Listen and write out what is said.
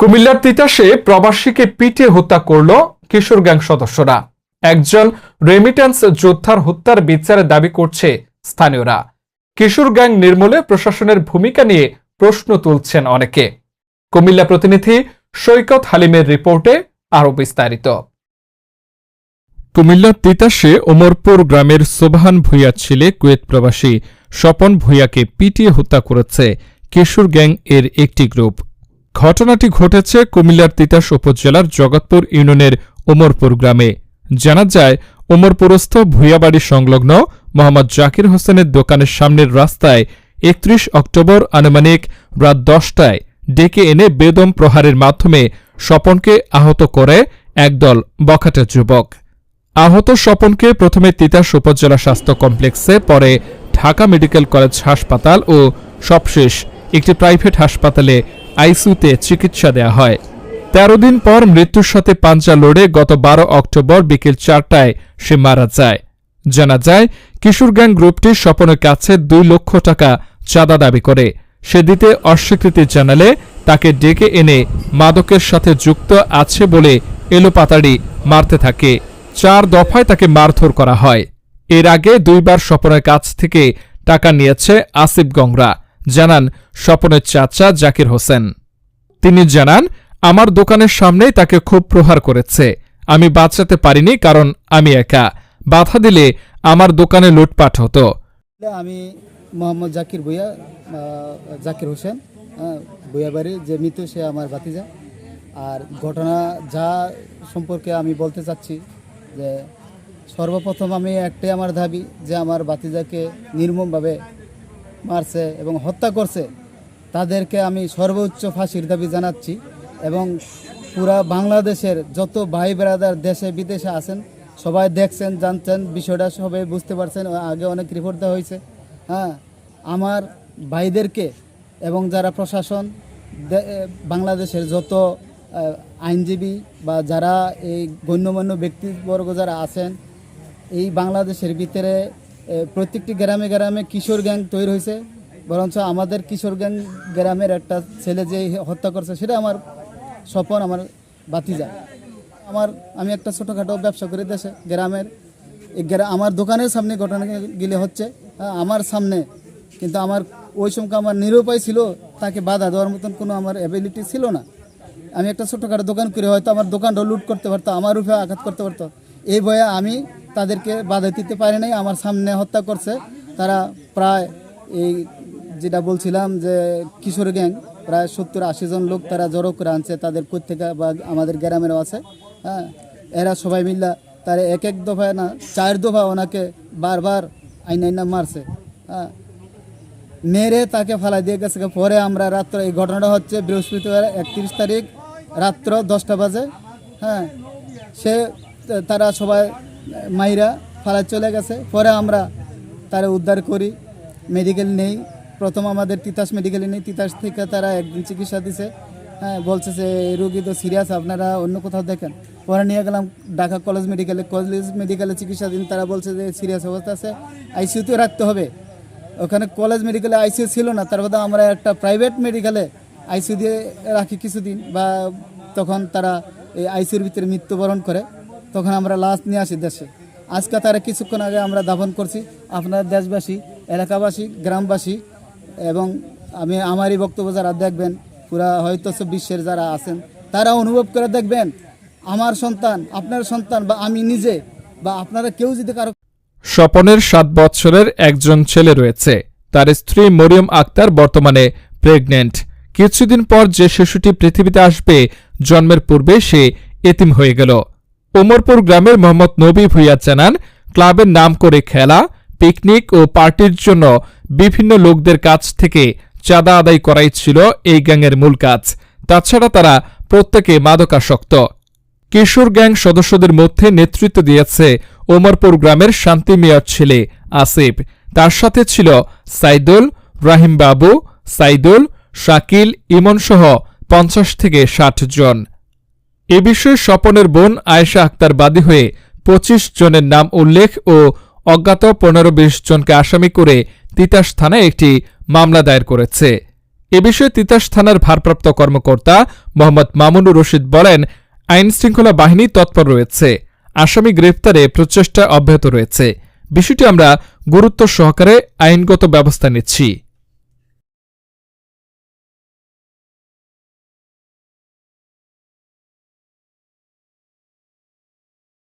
কুমিল্লার তিতাসে প্রবাসীকে পিটে হত্যা করল কিশোর গ্যাং সদস্যরা। একজন রেমিটেন্স যোদ্ধার হত্যার বিচারে দাবি করছে স্থানীয়রা। কিশোর গ্যাং নির্মূলে প্রশাসনের ভূমিকা নিয়ে প্রশ্ন তুলছেন অনেকে। কুমিল্লা প্রতিনিধি সৈকত হালিমের রিপোর্টে আরও বিস্তারিত। কুমিল্লার তিতাসে ওমরপুর গ্রামের সোবাহান ভূঁইয়া ছেলে কুয়েত প্রবাসী স্বপন ভূঁইয়াকে পিটিয়ে হত্যা করেছে কিশোর গ্যাং এর একটি গ্রুপ। ঘটনাটি ঘটেছে কুমিল্লার তিতাস উপজেলার জগৎপুর ইউনিয়নের ওমরপুর গ্রামে। জানা যায়, ওমরপুরস্থ ভূঁইয়াবাড়ি সংলগ্ন মোহাম্মদ জাকির হোসেনের দোকানের সামনের রাস্তায় একত্রিশ অক্টোবর আনুমানিক রাত দশটায় ডেকে এনে বেদম প্রহারের মাধ্যমে স্বপনকে আহত করে একদল বখাটে যুবক। আহত স্বপনকে প্রথমে তিতাস উপজেলা স্বাস্থ্য কমপ্লেক্সে, পরে ঢাকা মেডিকেল কলেজ হাসপাতাল ও সবশেষ একটি প্রাইভেট হাসপাতালে আইসিউতে চিকিৎসা দেওয়া হয়। তেরো দিন পর মৃত্যুর সাথে পাঞ্জা লড়ে গত বারো অক্টোবর বিকেল চারটায় সে মারা যায়। জানা যায়, কিশোর গ্যাং গ্রুপটি স্বপনের কাছে দুই লক্ষ টাকা চাঁদা দাবি করে। সে দিতে অস্বীকৃতি জানালে তাকে ডেকে এনে মাদকের সাথে যুক্ত আছে বলে এলোপাতাড়ি মারতে থাকে। চার দফায় তাকে মারধর করা হয়। এর আগে দুইবার স্বপনের কাছ থেকে টাকা নিয়েছে আসিফ গংরা জানান স্বপনের চাচা জাকির হোসেন। তিনি জানান আমার দোকানের সামনেই তাকে খুব প্রহার করেছে। আমি বাঁচাতে পারিনি কারণ আমি একা। বাধা দিলে আমার দোকানে লুটপাট হতো। আমি মোহাম্মদ জাকির ভুইয়া জাকির হোসেন হ্যাঁ, ভুইয়া বাড়ি যে মৃত সে আমার ভাতিজা। আর ঘটনা যা সম্পর্কে আমি বলতে চাচ্ছি যে সর্বপ্রথম আমি একটাই আমার দাবি যে আমার ভাতিজাকে নির্মমভাবে মারছে এবং হত্যা করছে, তাদেরকে আমি সর্বোচ্চ ফাঁসির দাবি জানাচ্ছি এবং পুরা বাংলাদেশের যত ভাই ব্রাদার দেশে বিদেশে আছেন, সবাই দেখছেন, জানছেন, বিষয়টা সবাই বুঝতে পারছেন, আগে অনেক রিপোর্ট দেওয়া হয়েছে। হ্যাঁ আমার ভাইদেরকে এবং যারা প্রশাসন বাংলাদেশের যত আইনজীবী বা যারা এই গণ্যমান্য ব্যক্তিবর্গ যারা আছেন, এই বাংলাদেশের ভিতরে প্রত্যেকটি গ্রামে গ্রামে কিশোর গ্যাং তৈরি হয়েছে। বরঞ্চ আমাদের কিশোর গ্যাং গ্রামের একটা ছেলে যে হত্যা করছে, সেটা আমার স্বপন, আমার বাতিজা আমার, আমি একটা ছোটোখাটো ব্যবসা করি দেশে, গ্রামের। এই আমার দোকানের সামনে ঘটনা গেলে হচ্ছে আমার সামনে। কিন্তু আমার, ওই সময় আমার নিরুপায় ছিল, তাকে বাধা দেওয়ার মতন কোনো আমার অ্যাবিলিটি ছিল না। আমি একটা ছোটোখাটো দোকান করে, হয়তো আমার দোকানটা লুট করতে পারতো, আমার উপরে আঘাত করতে পারতো। এই বয়ে আমি তাদেরকে বাধা দিতে পারে নাই, আমার সামনে হত্যা করছে। তারা প্রায় এই যেটা বলছিলাম যে কিশোর গ্যাং, প্রায় সত্তর আশি জন লোক তারা জড়ো করে আনছে, তাদের প্রত্যেকে বা আমাদের গ্রামেরও আছে। হ্যাঁ এরা সবাই মিল্লা তারা এক এক দফায় না, চার দফা ওনাকে বারবার আইন আইনা মারছে। হ্যাঁ মেরে তাকে ফালাই দিয়ে গেছে। পরে আমরা রাত্র, এই ঘটনাটা হচ্ছে বৃহস্পতিবার একত্রিশ তারিখ রাত্র দশটা বাজে। হ্যাঁ সে, তারা সবাই মাইরা ফালা চলে গেছে। পরে আমরা তারা উদ্ধার করি। মেডিকেল নেই। প্রথম আমাদের তিতাস মেডিকেলে নেই। তিতাস থেকে তারা একদিন চিকিৎসা দিছে। হ্যাঁ বলছে যে রোগী তো সিরিয়াস আপনারা অন্য কোথাও দেখেন। পরে নিয়ে গেলাম ঢাকা কলেজ মেডিকেলে কলেজ মেডিকেলে চিকিৎসা দিন। তারা বলছে যে সিরিয়াস অবস্থা আছে। আইসিইউতে রাখতে হবে। ওখানে কলেজ মেডিকেলে আইসিইউ ছিল না। তার মধ্যে আমরা একটা প্রাইভেট মেডিকেলে আইসিইউ দিয়ে রাখি কিছুদিন। বা তখন তারা এই আইসিইউর ভিতরে মৃত্যুবরণ করে। তখন আমরা লাশ নিয়ে আসি দেশে। আজকে তারা কিছুক্ষণ আগে আমরা দাফন করছি। আপনার দেশবাসী, এলাকাবাসী, গ্রামবাসী এবং আমি আমারই বক্তব্য যারা দেখবেন, পুরা হয়তো বিশ্বের যারা আছেন, তারা অনুভব করে দেখবেন, আমার সন্তান, আপনার সন্তান বা আমি নিজে বা আপনারা কেউ যদি কারও স্বপনের সাত বৎসরের একজন ছেলে রয়েছে। তার স্ত্রী মরিয়ম আক্তার বর্তমানে প্রেগনেন্ট কিছুদিন পর যে শিশুটি পৃথিবীতে আসবে, জন্মের পূর্বে সে এতিম হয়ে গেল। ওমরপুর গ্রামের মোহাম্মদ নবী ভুইয়া জানান ক্লাবের নাম করে খেলা, পিকনিক ও পার্টির জন্য বিভিন্ন লোকদের কাছ থেকে চাঁদা আদায় করাই ছিল এই গ্যাংয়ের মূল কাজ। তাছাড়া তারা প্রত্যেকে মাদকাসক্ত। কিশোর গ্যাং সদস্যদের মধ্যে নেতৃত্ব দিয়েছে ওমরপুর গ্রামের শান্তি মেয়র ছেলে আসিফ। তার সাথে ছিল সাইদুল, রাহিম বাবু, সাইদুল, শাকিল ইমন সহ পঞ্চাশ থেকে ষাট জন। এ বিষয়ে স্বপনের বোন আয়েশা আক্তার বাদী হয়ে পঁচিশ জনের নাম উল্লেখ ও অজ্ঞাত পনেরো বিশ জনকে আসামি করে তিতাস থানায় একটি মামলা দায়ের করেছে। এ বিষয়ে তিতাস থানার ভারপ্রাপ্ত কর্মকর্তা মোহাম্মদ মামুনুর রশিদ বলেন, আইন শৃঙ্খলা বাহিনী তৎপর রয়েছে। আসামি গ্রেপ্তারে প্রচেষ্টা অব্যাহত রয়েছে। বিষয়টি আমরা গুরুত্ব সহকারে আইনগত ব্যবস্থা নিচ্ছি।